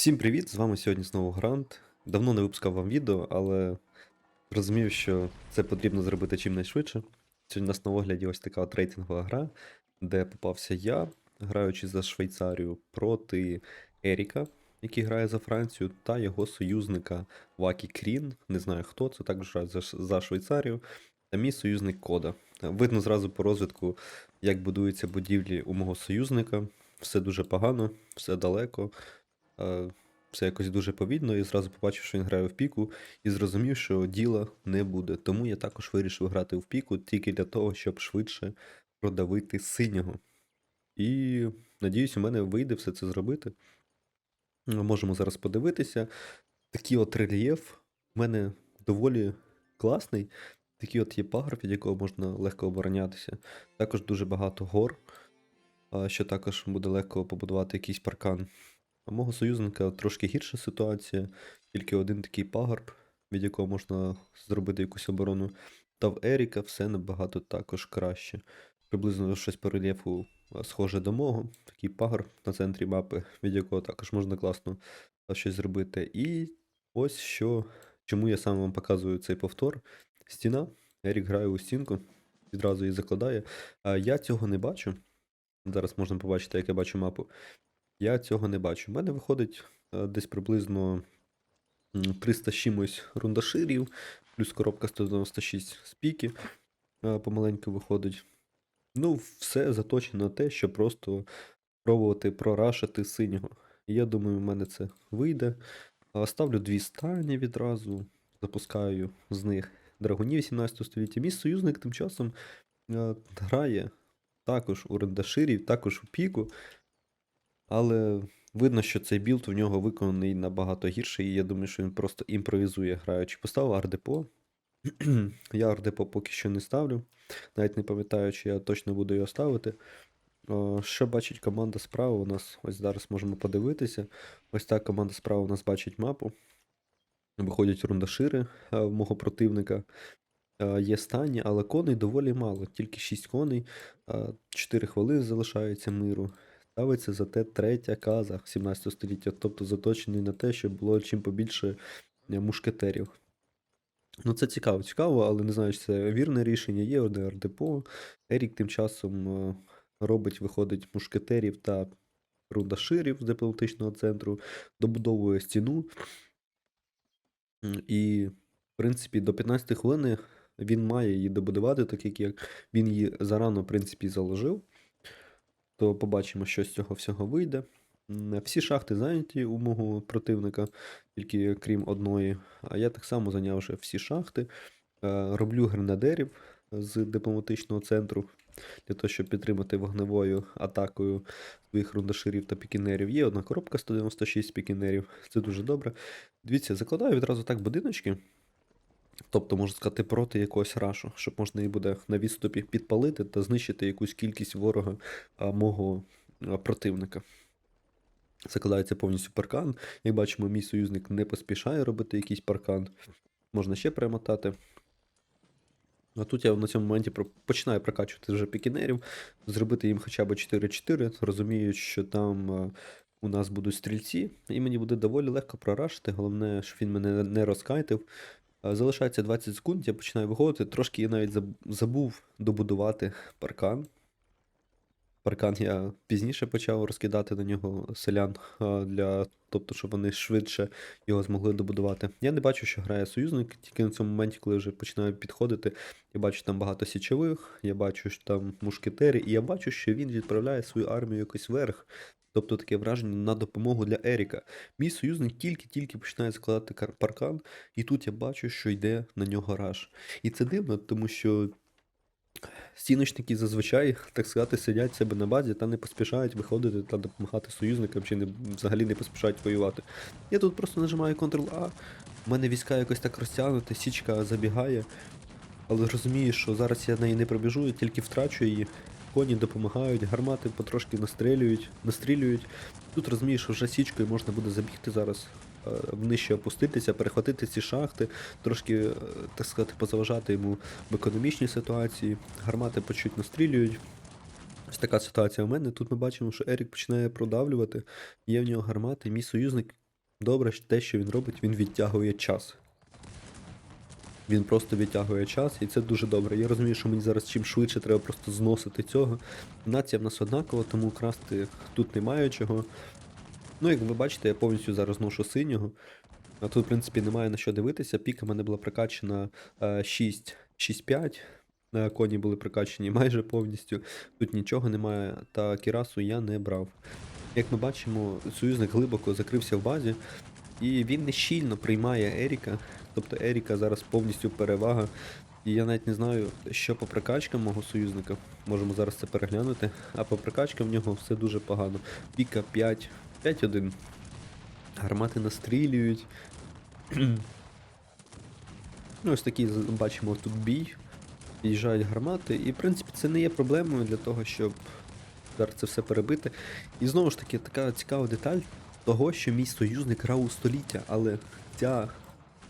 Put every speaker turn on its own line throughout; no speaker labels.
Всім привіт! З вами сьогодні знову Грант. Давно не випускав вам відео, але розумів, що це потрібно зробити чим найшвидше. Сьогодні у нас на огляді ось така от рейтингова гра, де попався я, граючи за Швейцарію проти Еріка, який грає за Францію, та його союзника Вакі Крін. Не знаю хто, це також грає за Швейцарію. Та мій союзник Кода. Видно зразу по розвитку, як будуються будівлі у мого союзника. Все дуже погано, все далеко. Все якось дуже повільно, і зразу побачив, що він грає в піку, і зрозумів, що діла не буде. Тому я також вирішив грати в піку тільки для того, щоб швидше продавити синього. І надіюсь, у мене вийде все це зробити. Ну, Можемо зараз подивитися. Такий от рельєф у мене доволі класний. Такий от є пагорб, від якого можна легко оборонятися. Також дуже багато гор, що також буде легко побудувати якийсь паркан. У мого союзника трошки гірша ситуація, тільки один такий пагорб, від якого можна зробити якусь оборону. Та в Еріка все набагато також краще. Приблизно щось по рельєфу схоже до мого. Такий пагорб на центрі мапи, від якого також можна класно щось зробити. І ось що, чому я сам вам показую цей повтор. Стіна. Ерік грає у стінку, відразу її закладає. А я цього не бачу. Зараз можна побачити, як я бачу мапу. Я цього не бачу. У мене виходить е, десь приблизно 300 з чимось рундаширів, плюс коробка 196 спіки е, помаленьку виходить. Ну, все заточено на те, щоб просто пробувати прорашити синього. Я думаю, в мене це вийде. Ставлю дві стані відразу, запускаю з них драгунів 17 століття. Мій союзник тим часом е, грає також у рендаширів, також у піку. Але видно, що цей білд у нього виконаний набагато гірше, і я думаю, що він просто імпровізує граючи. Поставив ардепо. Я ардепо поки що не ставлю. Навіть не пам'ятаю, чи я точно буду його ставити. Що бачить команда справа? У нас ось зараз можемо подивитися. Ось так команда справа у нас бачить мапу. Виходять рундашири е, в мого противника. Е, Є стані, але коней доволі мало. Тільки 6 коней, 4 хвилини залишається миру. Ставиться зате третя каза 17 століття, тобто заточений на те, щоб було чим побільше е, мушкетерів. Ну, це цікаво, цікаво, але не знаю, чи це вірне рішення. Є одне ардепо. Ерік тим часом е, робить, виходить мушкетерів та рундаширів з дипломатичного центру, добудовує стіну. І, в принципі, до 15 хвилини він має її добудувати, так як він її зарано, в принципі, заложив. То побачимо, що з цього всього вийде. Всі шахти зайняті у мого противника, тільки крім одної. А я так само зайняв вже всі шахти. Е, Роблю гренадерів з дипломатичного центру для того, щоб підтримати вогневою атакою своїх рундаширів та пікінерів. Є одна коробка 196 пікінерів, це дуже добре. Дивіться, закладаю відразу так будиночки. Тобто, можна сказати, проти якогось рашу, щоб можна і буде на відступі підпалити та знищити якусь кількість ворога а, мого а, противника. Закладається повністю паркан. Як бачимо, мій союзник не поспішає робити якийсь паркан. Можна ще перемотати. А тут я на цьому моменті починаю прокачувати вже пікінерів, зробити їм хоча б 4-4, розуміючи, що там у нас будуть стрільці, і мені буде доволі легко прорашити. Головне, щоб він мене не розкайтив. Е, Залишається 20 секунд, я починаю виходити. Трошки я навіть забув добудувати паркан. Паркан я пізніше почав розкидати на нього селян, для, тобто, щоб вони швидше його змогли добудувати. Я не бачу, що грає союзник, тільки на цьому моменті, коли вже починаю підходити, я бачу там багато січових, я бачу, що там мушкетери, і я бачу, що він відправляє свою армію якось вверх. Тобто таке враження на допомогу для Еріка. Мій союзник тільки-тільки починає складати паркан, і тут я бачу, що йде на нього раш. І це дивно, тому що Стіночники зазвичай, так сказати, сидять в себе на базі та не поспішають виходити та допомагати союзникам, чи не, взагалі не поспішають воювати. Я тут просто нажимаю Ctrl-A, у мене війська якось так розтягнуті, січка забігає, але розумію, що зараз я неї не пробіжу, я тільки втрачу її. Коні допомагають, гармати потрошки настрілюють, настрілюють. Тут розумію, що вже січкою можна буде забігти зараз, е, внижче опуститися, перехватити ці шахти, трошки, е, так сказати, позаважати йому в економічній ситуації. Гармати по чуть настрілюють. Ось така ситуація у мене. Тут ми бачимо, що Ерік починає продавлювати. Є в нього гармати. Мій союзник добре те, що він робить, він відтягує час. Він просто відтягує час, і це дуже добре. Я розумію, що мені зараз чим швидше треба просто зносити цього. Нація в нас однакова, тому красти тут немає чого. Ну, як ви бачите, я повністю зараз ношу синього. А тут, в принципі, немає на що дивитися. Піка в мене була прокачана е, 6, 6-5. Е, Коні були прокачені майже повністю. Тут нічого немає, та кірасу я не брав. Як ми бачимо, союзник глибоко закрився в базі, і він не щільно приймає Еріка. Тобто Еріка зараз повністю перевага. І я навіть не знаю, що по прокачкам мого союзника. Можемо зараз це переглянути. А по прокачкам в нього все дуже погано. Піка 5, 5-1. Гармати настрілюють. ну, ось такий бачимо тут бій. Під'їжджають гармати. І в принципі це не є проблемою для того, щоб зараз це все перебити. І знову ж таки, така цікава деталь того, що мій союзник грав у століття, але ця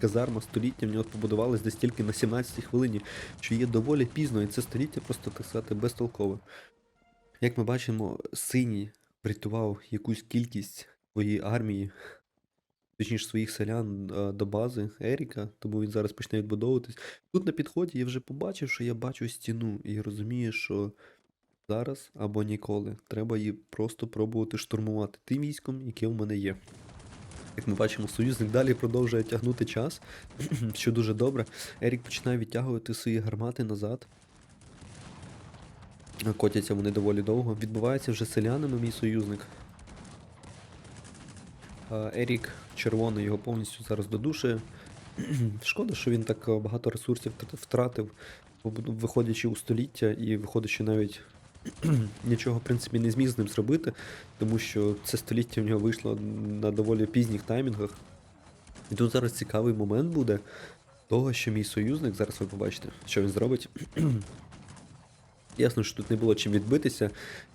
казарма століття в нього побудувалась десь тільки на 17 хвилині, що є доволі пізно, і це століття просто, так сказати, безтолкове. Як ми бачимо, синій врятував якусь кількість своєї армії, точніше своїх селян е, до бази Еріка, тому він зараз почне відбудовуватись. Тут на підході я вже побачив, що я бачу стіну, і розумію, що зараз або ніколи треба її просто пробувати штурмувати тим військом, яке в мене є. Як ми бачимо, союзник далі продовжує тягнути час, що дуже добре. Ерік починає відтягувати свої гармати назад. Котяться вони доволі довго. Відбувається вже селянами мій союзник. Ерік червоний його повністю зараз додушує. Шкода, що він так багато ресурсів втратив, виходячи у століття, і виходить, що навіть нічого, в принципі, не зміг з ним зробити, тому що це століття в нього вийшло на доволі пізніх таймінгах. І тут зараз цікавий момент буде того, що мій союзник, зараз ви побачите, що він зробить. Ясно, що тут не було чим відбитися,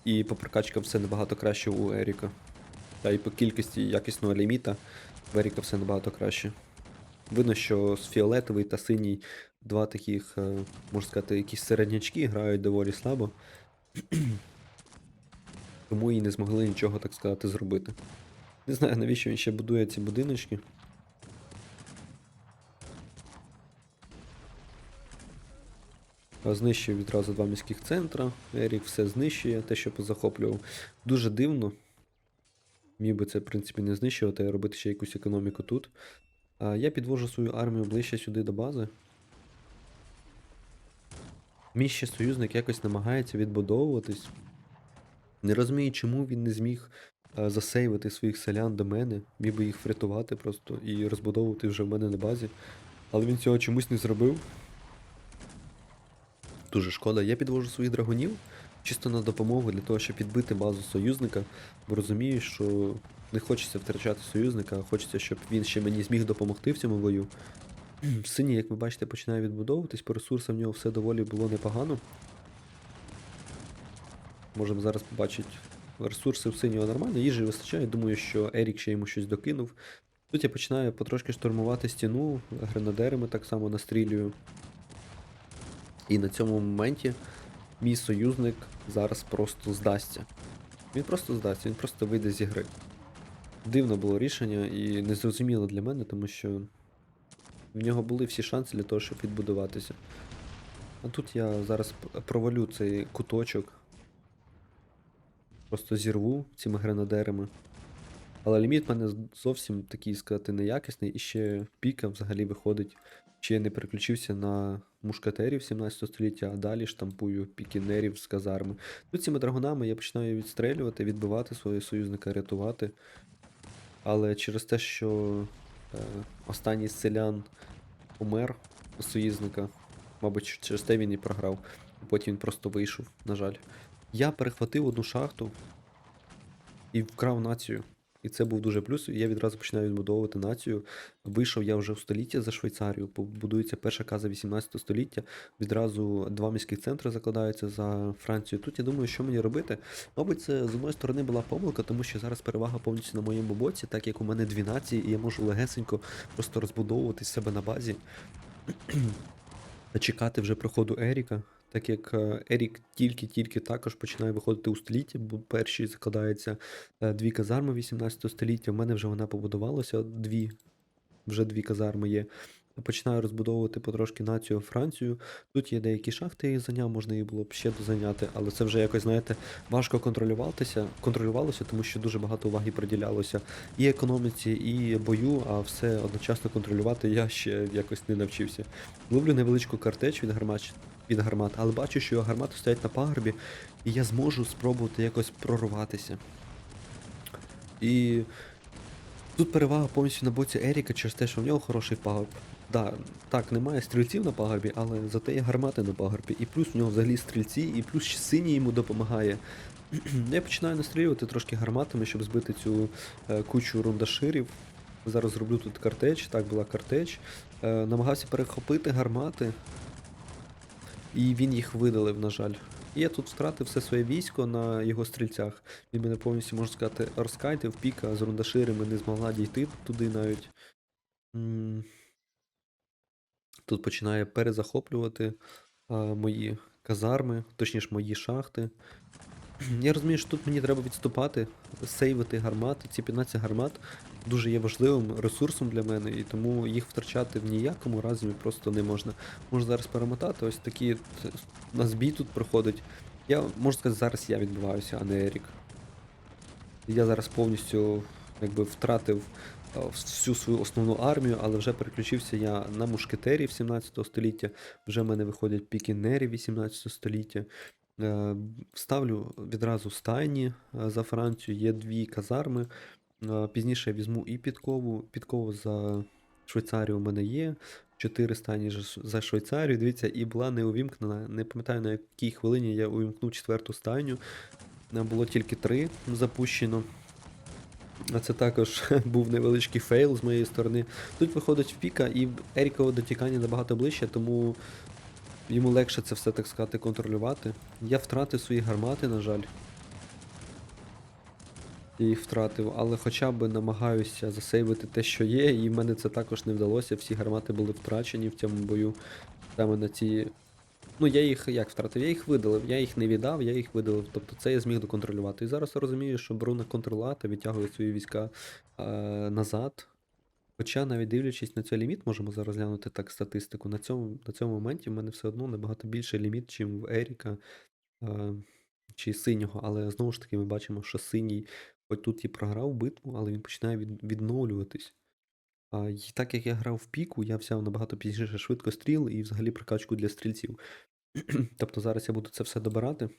і по прокачкам все набагато краще у Еріка. Та і по кількості якісного ліміта в Еріка все набагато краще. Видно, що з фіолетовий та синій два таких, е, можна сказати, якісь середнячки грають доволі слабо. Тому і не змогли нічого, так сказати, зробити. Не знаю, навіщо він ще будує ці будиночки. Знищив відразу два міських центра. Ерік все знищує, те, що позахоплював. Дуже дивно. Міг би це, в принципі, не знищувати, а робити ще якусь економіку тут. А, я підвожу свою армію ближче сюди до бази. Мій ще союзник якось намагається відбудовуватись. Не розумію, чому він не зміг е, засейвити своїх селян до мене, міг би їх врятувати просто і розбудовувати вже в мене на базі. Але він цього чомусь не зробив. Дуже шкода. Я підвожу своїх драгунів чисто на допомогу для того, щоб підбити базу союзника, бо розумію, що не хочеться втрачати союзника, а хочеться, щоб він ще мені зміг допомогти в цьому бою. Синій, як ви бачите, починає відбудовуватись, по ресурсам в нього все доволі було непогано. Можемо зараз побачити ресурси в синього нормально, їжі вистачає. Думаю, що Ерік ще йому щось докинув. Тут я починаю потрошки штурмувати стіну, гренадерами так само настрілюю. І на цьому моменті мій союзник зараз просто здасться. Він просто здасться, він просто вийде зі гри. Дивно було рішення і незрозуміло для мене, тому що в нього були всі шанси для того, щоб відбудуватися. А тут я зараз провалю цей куточок. Просто зірву цими гренадерами. Але ліміт в мене зовсім такий, сказати, неякісний, і ще піка взагалі виходить. Ще я не переключився на мушкатерів 17 століття, а далі штампую пікінерів з казарми. Тут цими драгунами я починаю відстрелювати, відбивати свого союзника, рятувати. Але через те, що останній з селян помер у союзника, мабуть, через те він і програв. Потім він просто вийшов, на жаль. Я перехватив одну шахту і вкрав націю. І це був дуже плюс. Я відразу починаю відбудовувати націю. Вийшов я вже в століття за Швейцарію. Будується перша каза 18 століття. Відразу два міських центри закладаються за Францію. Тут я думаю, що мені робити. Мабуть, це з одної сторони була помилка, тому що зараз перевага повністю на моєму боці, так як у мене дві нації, і я можу легесенько просто розбудовувати себе на базі. Чекати вже проходу Еріка. Так як е, Ерік тільки-тільки також починає виходити у століття, бо перші закладаються е, дві казарми 18 століття. У мене вже вона побудувалася, дві, вже дві казарми є. Починаю розбудовувати потрошки націю Францію. Тут є деякі шахти, їх зайняв, можна їх було б ще дозайняти, але це вже якось, знаєте, важко контролюватися, контролювалося, тому що дуже багато уваги приділялося і економіці, і бою, а все одночасно контролювати я ще якось не навчився. Ловлю невеличку картеч від гармат, від гармат, але бачу, що його гармати стоять на пагорбі, і я зможу спробувати якось прорватися. І тут перевага повністю на боці Еріка через те, що в нього хороший пагорб. Да, так, немає стрільців на пагорбі, але зате є гармати на пагорбі. І плюс у нього взагалі стрільці, і плюс ще синій йому допомагає. Я починаю настрілювати трошки гарматами, щоб збити цю е, кучу рундаширів. Зараз зроблю тут картеч, так була картеч. Е, намагався перехопити гармати. І він їх видалив, на жаль. І я тут втратив все своє військо на його стрільцях. Він мене повністю, можна сказати, розкайтив, піка з рундаширами не змогла дійти туди навіть. Тут починає перезахоплювати а, мої казарми, точніше мої шахти. Я розумію, що тут мені треба відступати, сейвити гармати. Ці 15 гармат дуже є важливим ресурсом для мене, і тому їх втрачати в ніякому разі просто не можна. Можна зараз перемотати, ось такі от, у нас бій тут проходить. Я можу сказати, зараз я відбиваюся, а не Ерік. Я зараз повністю якби втратив всю свою основну армію, але вже переключився я на мушкетерів 17 століття. Вже в мене виходять пікінері 18 століття. Е, Ставлю відразу стайні е, за Францію, є дві казарми. Е, Пізніше я візьму і підкову. Підкову за Швейцарію у мене є. Чотири стайні за Швейцарію. Дивіться, і була не увімкнена. Не пам'ятаю на якій хвилині я увімкнув четверту стайню. Е, Було тільки три запущено. А це також був невеличкий фейл з моєї сторони. Тут виходить Піка, і Ерікове дотікання набагато ближче, тому йому легше це все, так сказати, контролювати. Я втратив свої гармати, на жаль. Я їх втратив, але хоча б намагаюся засейвити те, що є, і в мене це також не вдалося. Всі гармати були втрачені в цьому бою. Саме на ці. Ну, я їх як втратив? Я їх видалив, я їх не віддав, я їх видалив. Тобто це я зміг доконтролювати. І зараз я розумію, що беру на контролата, відтягую свої війська е, назад. Хоча, навіть дивлячись на цей ліміт, можемо зараз глянути так статистику. На цьому, на цьому моменті в мене все одно набагато більший ліміт, чим в Еріка е, чи синього. Але знову ж таки, ми бачимо, що синій, хоч тут і програв битву, але він починає від, відновлюватись. І так як я грав в піку, я взяв набагато пізніше швидкостріл і взагалі прокачку для стрільців. тобто зараз я буду це все добирати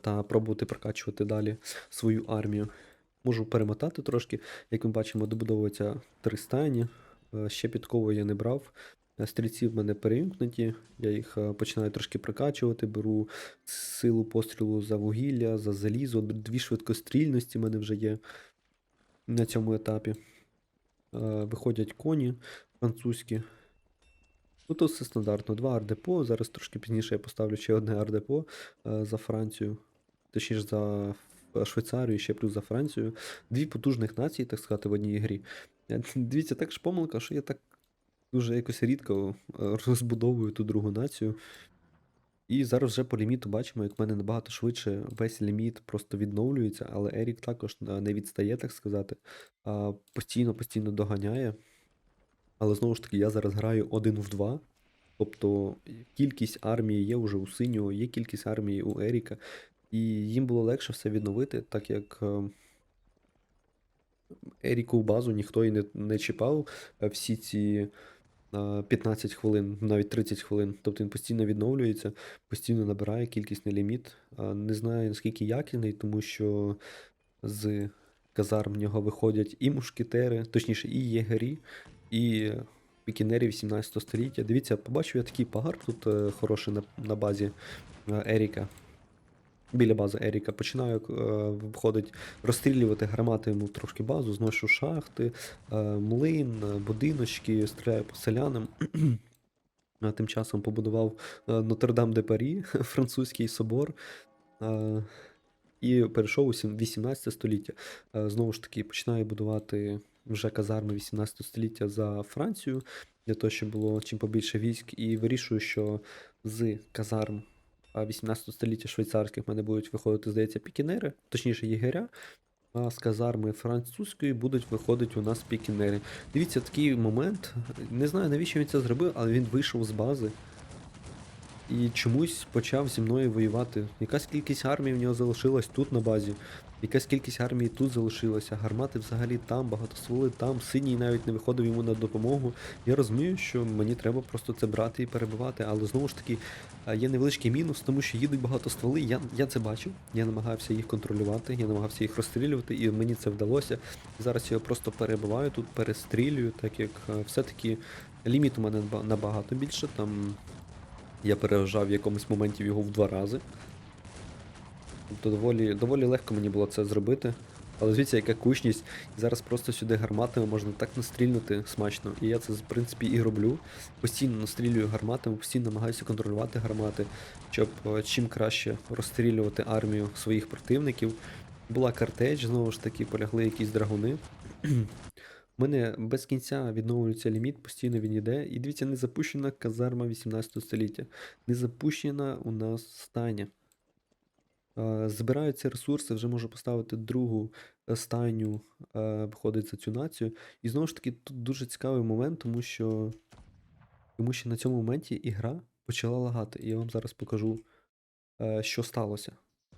та пробувати прокачувати далі свою армію. Можу перемотати трошки. Як ми бачимо, добудовуються три стайні. Е, Ще підкову я не брав. Е, Стрільці в мене переімкнуті. Я їх е, починаю трошки прокачувати, беру силу пострілу за вугілля, за залізо. Дві швидкострільності в мене вже є на цьому етапі. Е, Виходять коні французькі. Ну, тут все стандартно. Два ардепо. Зараз трошки пізніше я поставлю ще одне ардепо е, за Францію. Точніше за Швейцарію, ще плюс за Францію. Дві потужних нації, так сказати, в одній грі. Дивіться, так ж помилка, що я так дуже якось рідко е, розбудовую ту другу націю. І зараз вже по ліміту бачимо, як в мене набагато швидше весь ліміт просто відновлюється, але Ерік також е, не відстає, так сказати, а постійно постійно доганяє. Але знову ж таки, я зараз граю один в два. Тобто кількість армії є вже у синього, є кількість армії у Еріка, і їм було легше все відновити, так як е, Еріку в базу ніхто і не, не чіпав е, всі ці 15 хвилин, навіть 30 хвилин. Тобто він постійно відновлюється, постійно набирає кількісний ліміт. Е, Не знаю наскільки якісний, тому що з казарм в нього виходять і мушкетери, точніше, і єгері, і пікінері 18 століття. Дивіться, побачив я такий пагар тут е, хороший на, на базі е, Еріка. Біля бази Еріка. Починаю е, виходить розстрілювати гармати йому трошки базу, зношу шахти, е, млин, будиночки, стріляю по селянам. Тим часом побудував е, Нотр-Дам де Парі, французький собор. І перейшов у 18 століття. Знову ж таки, починаю будувати вже казарми 18 століття за Францію. для того, щоб було чим побільше військ, і вирішую, що з казарм 18 століття швейцарських в мене будуть виходити, здається, пікінери, точніше єгеря. А з казарми французької будуть виходити у нас пікінери. Дивіться, такий момент. Не знаю, навіщо він це зробив, але він вийшов з бази і чомусь почав зі мною воювати. Якась кількість армій в нього залишилась тут на базі, якась кількість армії тут залишилася, гармати взагалі там, багатостволи там, синій навіть не виходив йому на допомогу. Я розумію, що мені треба просто це брати і перебивати, але знову ж таки є невеличкий мінус, тому що їдуть багатостволи. Я, я це бачив, я намагався їх контролювати, я намагався їх розстрілювати, і мені це вдалося. Зараз я його просто перебиваю тут, перестрілюю, так як е, все-таки ліміт у мене набагато більше. Там я переважав в якомусь моменті його в два рази. Тобто доволі, доволі легко мені було це зробити. Але дивіться, яка кучність. Зараз просто сюди гарматами можна так настрільнути смачно. І я це, в принципі, і роблю. Постійно настрілюю гарматами, постійно намагаюся контролювати гармати, щоб е, чим краще розстрілювати армію своїх противників. Була картеч, знову ж таки, полягли якісь драгуни. У мене без кінця відновлюється ліміт, постійно він йде. І дивіться, не запущена казарма 18 століття. Не запущена у нас стайня. Е, Збираються ресурси, вже можу поставити другу е, стайню, е, виходить за цю націю. І знову ж таки, тут дуже цікавий момент, тому що, тому що на цьому моменті ігра почала лагати. І я вам зараз покажу, що сталося.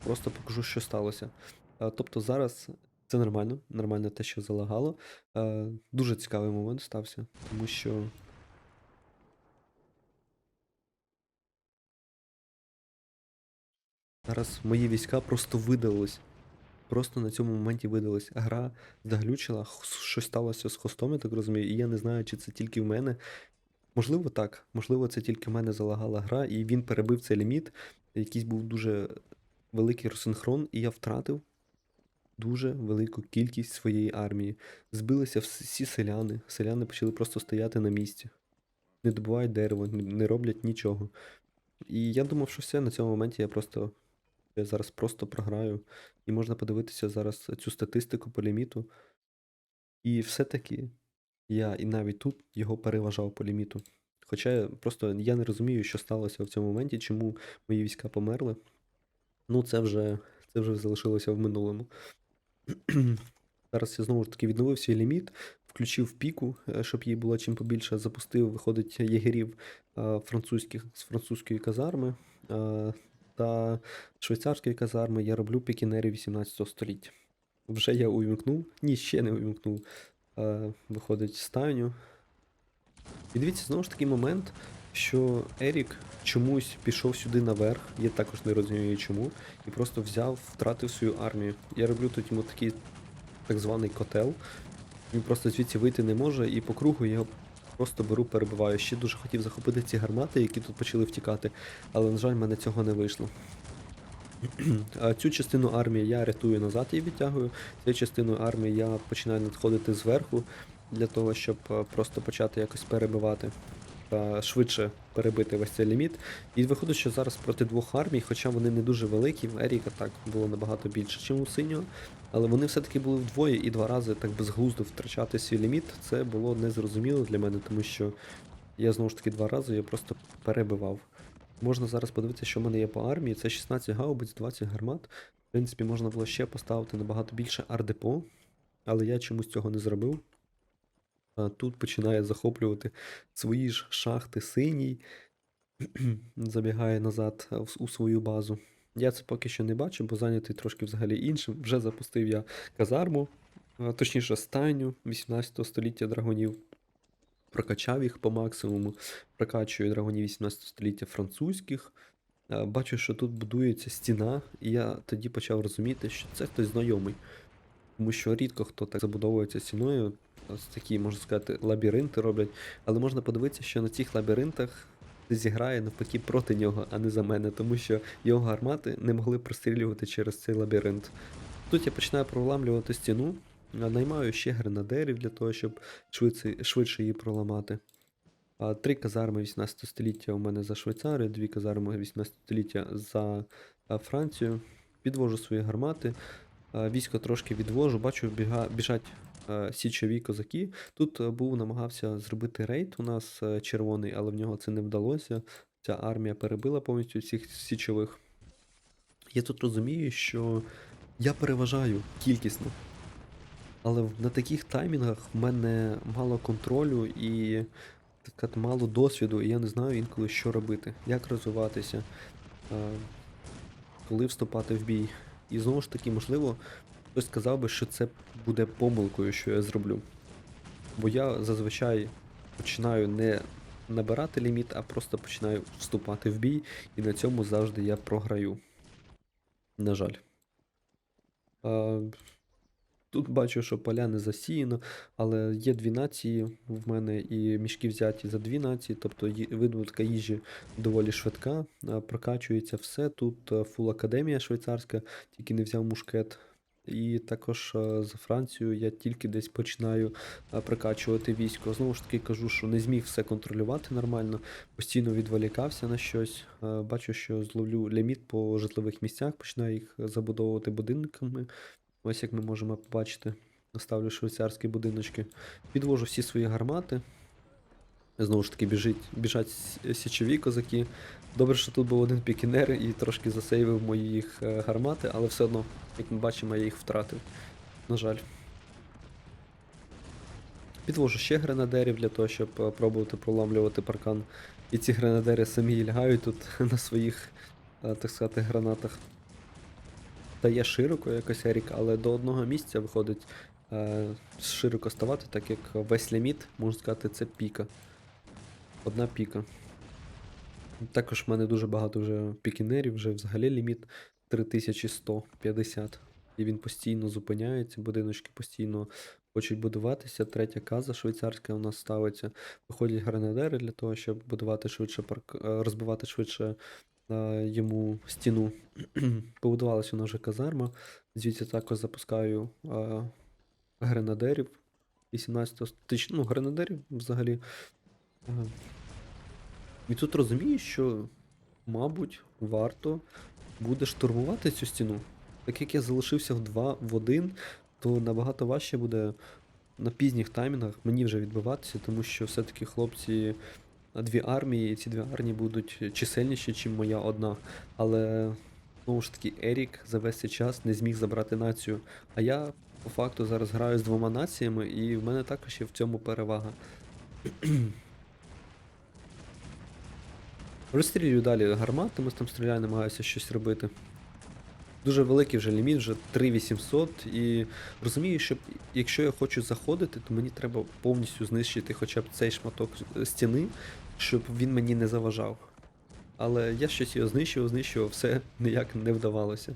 Просто покажу, що сталося. Тобто зараз це нормально, нормально те, що залагало. Дуже цікавий момент стався, тому що. Зараз мої війська просто видалились. Просто на цьому моменті видалась. Гра заглючила, щось сталося з хостом, я так розумію, і я не знаю, чи це тільки в мене. Можливо, так. Можливо, це тільки в мене залагала гра, і він перебив цей ліміт. Якийсь був дуже великий розсинхрон, і я втратив дуже велику кількість своєї армії. Збилися всі селяни. Селяни почали просто стояти на місці. Не добувають дерево, не- роблять нічого. І я думав, що все, на цьому моменті я просто. Я зараз просто програю. І можна подивитися зараз цю статистику по ліміту. І все-таки я і навіть тут його переважав по ліміту. Хоча просто я не розумію, що сталося в цьому моменті, чому мої війська померли. Ну, це вже, це вже залишилося в минулому. Зараз я знову ж таки відновив свій ліміт, включив піку, е, щоб їй було чим побільше. Запустив, виходить, єгерів е, французьких з французької казарми е, та швейцарської казарми. Я роблю пікінерів 18 століття. Вже я увімкнув, ні, ще не увімкнув. Е, Виходить стайню. І дивіться, знову ж такий момент, що Ерік чомусь пішов сюди наверх, я також не розумію чому, і просто взяв, втратив свою армію. Я роблю тут йому такий так званий котел. Він просто звідси вийти не може, і по кругу я просто беру, перебиваю. Ще дуже хотів захопити ці гармати, які тут почали втікати, але, на жаль, в мене цього не вийшло. Цю частину армії я рятую назад і відтягую. Цю частину армії я починаю надходити зверху для того, щоб просто почати якось перебивати та швидше перебити весь цей ліміт. І виходить, що зараз проти двох армій, хоча вони не дуже великі, в Еріка так було набагато більше, ніж у синього. Але вони все-таки були вдвоє і два рази так безглуздо втрачати свій ліміт. Це було незрозуміло для мене, тому що я знову ж таки два рази я просто перебивав. Можна зараз подивитися, що в мене є по армії. Це 16 гаубиць, 20 гармат. В принципі, можна було ще поставити набагато більше ардепо, але я чомусь цього не зробив. Тут починає захоплювати свої ж шахти синій, забігає назад у свою базу. Я це поки що не бачу, бо зайнятий трошки взагалі іншим. Вже запустив я казарму, точніше стайню 18 століття драгонів. Прокачав їх по максимуму, прокачую драгонів 18 століття французьких. Бачу, що тут будується стіна, і я тоді почав розуміти, що це хтось знайомий. Тому що рідко хто так забудовується стіною, ось такі, можна сказати, лабіринти роблять. Але можна подивитися, що на цих лабіринтах зіграє навпаки проти нього, а не за мене, тому що його гармати не могли прострілювати через цей лабіринт. Тут я починаю проламлювати стіну, наймаю ще гренадерів для того, щоб швидше, швидше її проламати. Три казарми 18 століття у мене за Швейцарію, дві казарми 18 століття за Францію. Підвожу свої гармати. Військо трошки відвожу, бачу, біжать січові козаки. Тут е, був намагався зробити рейд у нас е, червоний, але в нього це не вдалося. Ця армія перебила повністю всіх січових. Я тут розумію, що я переважаю кількісно. Але на таких таймінгах в мене мало контролю і так мало досвіду, і я не знаю інколи, що робити, як розвиватися, е, коли вступати в бій. І знову ж таки, можливо, хтось сказав би, що це буде помилкою, що я зроблю. Бо я зазвичай починаю не набирати ліміт, а просто починаю вступати в бій, і на цьому завжди я програю. На жаль. А, тут бачу, що поля не засіяно, але є дві нації в мене і мішки взяті за дві нації, тобто видобутка їжі доволі швидка, прокачується все. Тут фул академія швейцарська, тільки не взяв мушкет. І також е, за Францію я тільки десь починаю е, прокачувати військо. Знову ж таки кажу, що не зміг все контролювати нормально, постійно відволікався на щось. Е, Бачу, що зловлю ліміт по житлових місцях, починаю їх забудовувати будинками. Ось як ми можемо побачити, ставлю швейцарські будиночки. Підвожу всі свої гармати. Знову ж таки, біжить, біжать січові козаки. Добре, що тут був один пікінер і трошки засейвив мої їх е, гармати, але все одно, як ми бачимо, я їх втратив. На жаль. Підвожу ще гренадерів для того, щоб е, пробувати проламлювати паркан. І ці гренадери самі лягають тут на своїх, е, так сказати, гранатах. Дає широко якось Ерік, але до одного місця виходить е, широко ставати, так як весь ліміт, можна сказати, це піка. Одна піка. Також в мене дуже багато вже пікінерів, вже взагалі ліміт 3150. І він постійно зупиняється, будиночки постійно хочуть будуватися. Третя каза швейцарська у нас ставиться. Виходять гранадери для того, щоб будувати швидше парк... е, розбивати швидше е, йому стіну. Побудувалася у нас вже казарма. Звідси також запускаю е, гренадерів 18 тисяч, ну, гренадерів взагалі. Е, і тут розумію, що, мабуть, варто буде штурмувати цю стіну. Так як я залишився в 2 в 1, то набагато важче буде на пізніх таймінгах мені вже відбиватися, тому що все-таки хлопці дві армії, і ці дві армії будуть чисельніші, ніж моя одна. Але знову ж таки, Ерік за весь цей час не зміг забрати націю. А я по факту зараз граю з двома націями, і в мене також є в цьому перевага. Розстрілюю далі гарматами, там стріляю, намагаюся щось робити. Дуже великий вже ліміт, вже 3800, і розумію, що якщо я хочу заходити, то мені треба повністю знищити хоча б цей шматок стіни, щоб він мені не заважав. Але я щось його знищував, знищував, все ніяк не вдавалося.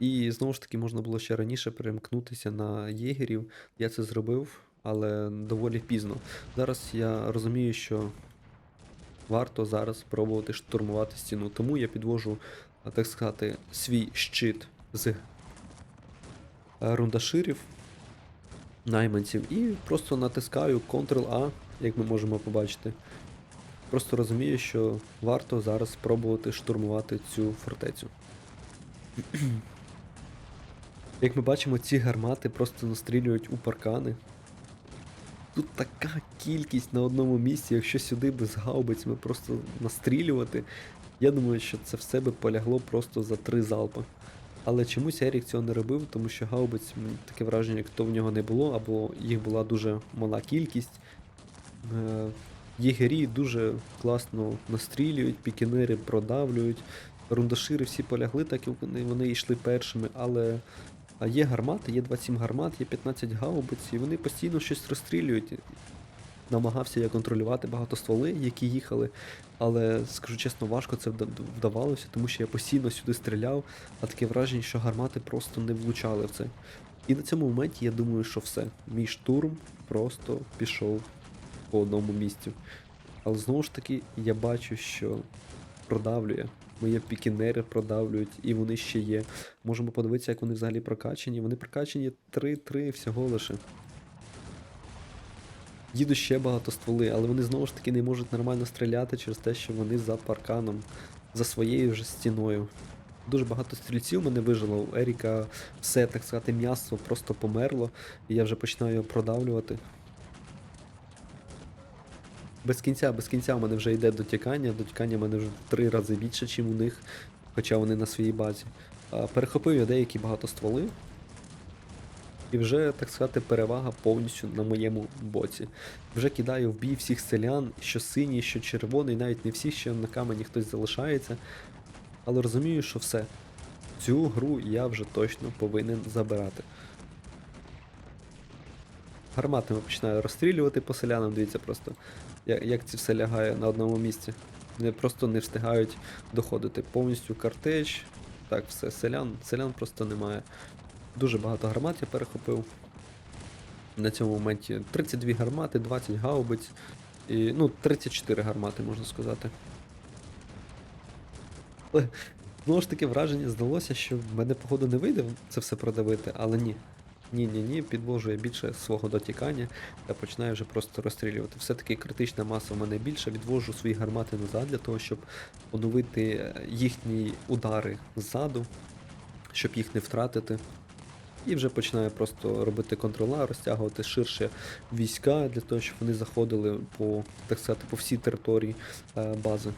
І знову ж таки можна було ще раніше перемкнутися на єгерів. Я це зробив, але доволі пізно. Зараз я розумію, що варто зараз спробувати штурмувати стіну. Тому я підвожу, так сказати, свій щит з е, рундаширів, найманців, і просто натискаю Ctrl-A, як ми можемо побачити. Просто розумію, що варто зараз спробувати штурмувати цю фортецю. Як ми бачимо, ці гармати просто настрілюють у паркани. Тут така кількість на одному місці, якщо сюди без гаубицями просто настрілювати, я думаю, що це все би полягло просто за три залпи. Але чомусь Ерік цього не робив, тому що гаубиць таке враження, як то в нього не було, або їх була дуже мала кількість. Е, Єгері дуже класно настрілюють, пікінери продавлюють, рундашири всі полягли, так як вони, йшли першими, але є гармати, є 27 гармат, є 15 гаубиць, і вони постійно щось розстрілюють. Намагався я контролювати багато стволи, які їхали, але скажу чесно, важко це вдавалося, тому що я постійно сюди стріляв, а таке враження, що гармати просто не влучали в це. І на цьому моменті я думаю, що все. Мій штурм просто пішов по одному місцю. Але знову ж таки, я бачу, що продавлює. Мої пікінери продавлюють, і вони ще є. Можемо подивитися, як вони взагалі прокачані. Вони прокачані 3-3 всього лише. Їдуть ще багато стволи, але вони знову ж таки не можуть нормально стріляти через те, що вони за парканом, за своєю вже стіною. Дуже багато стрільців мене вижило. У Еріка все, так сказати, м'ясо просто померло, і я вже починаю його продавлювати. Без кінця, без кінця у мене вже йде дотікання. Дотікання в мене вже в три рази більше, ніж у них, хоча вони на своїй базі. Перехопив я деякі багато стволи. І вже, так сказати, перевага повністю на моєму боці. Вже кидаю в бій всіх селян, що синій, що червоний, навіть не всі, ще на камені хтось залишається. Але розумію, що все. Цю гру я вже точно повинен забирати. Гарматами починаю розстрілювати по селянам, дивіться просто, як, як це все лягає на одному місці. Вони просто не встигають доходити. Повністю картеч. Так, все, селян, селян просто немає. Дуже багато гармат я перехопив. На цьому моменті 32 гармати, 20 гаубиць. І, ну, 34 гармати, можна сказати. Але знову ж таки враження здалося, що в мене, походу, не вийде це все продавити, але ні. Ні, ні, ні, підвожу я більше свого дотікання та починаю вже просто розстрілювати. Все-таки критична маса в мене більша, відвожу свої гармати назад для того, щоб оновити е, їхні удари ззаду, щоб їх не втратити. І вже починаю просто робити контрола, розтягувати ширше війська для того, щоб вони заходили по, так сказати, по всій території е, бази.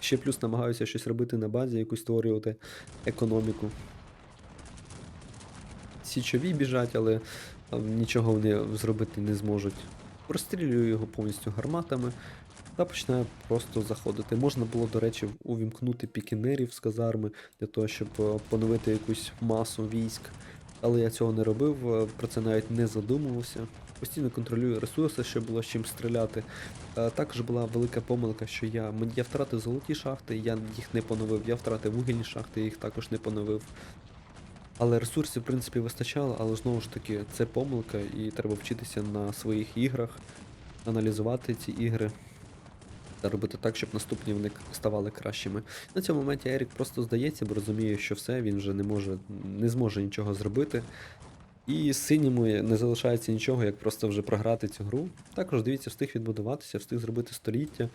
Ще плюс намагаюся щось робити на базі, якусь створювати економіку. Січові біжать, але нічого вони зробити не зможуть. Розстрілюю його повністю гарматами та починаю просто заходити. Можна було, до речі, увімкнути пікінерів з казарми для того, щоб е, поновити якусь масу військ. Але я цього не робив, е, про це навіть не задумувався. Постійно контролюю ресурси, щоб було з чим стріляти. Е, Також була велика помилка, що я, я втратив золоті шахти, я їх не поновив, я втратив вугільні шахти, я їх також не поновив. Але ресурсів, в принципі, вистачало, але знову ж таки, це помилка, і треба вчитися на своїх іграх, аналізувати ці ігри та робити так, щоб наступні вони ставали кращими. На цьому моменті Ерік просто здається, бо розуміє, що все, він вже не може, не зможе нічого зробити. І синьому не залишається нічого, як просто вже програти цю гру. Також дивіться, встиг відбудуватися, встиг зробити століття,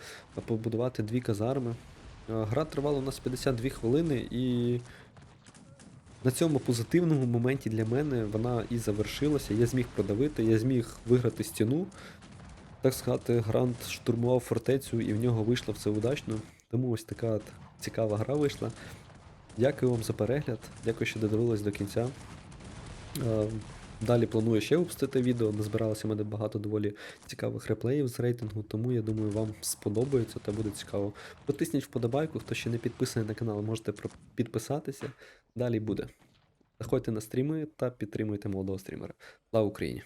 побудувати дві казарми. Е, Гра тривала у нас 52 хвилини, і на цьому позитивному моменті для мене вона і завершилася. Я зміг продавити, я зміг виграти стіну. Так сказати, Грант штурмував фортецю і в нього вийшло все удачно. Тому ось така от цікава гра вийшла. Дякую вам за перегляд, дякую, що додивились до кінця. Далі планую ще випустити відео. Назбиралося в мене багато доволі цікавих реплеїв з рейтингу, тому я думаю, вам сподобається та буде цікаво. Потисніть вподобайку, хто ще не підписаний на канал, можете підписатися. Далі буде. Заходьте на стріми та підтримуйте молодого стрімера. Слава Україні!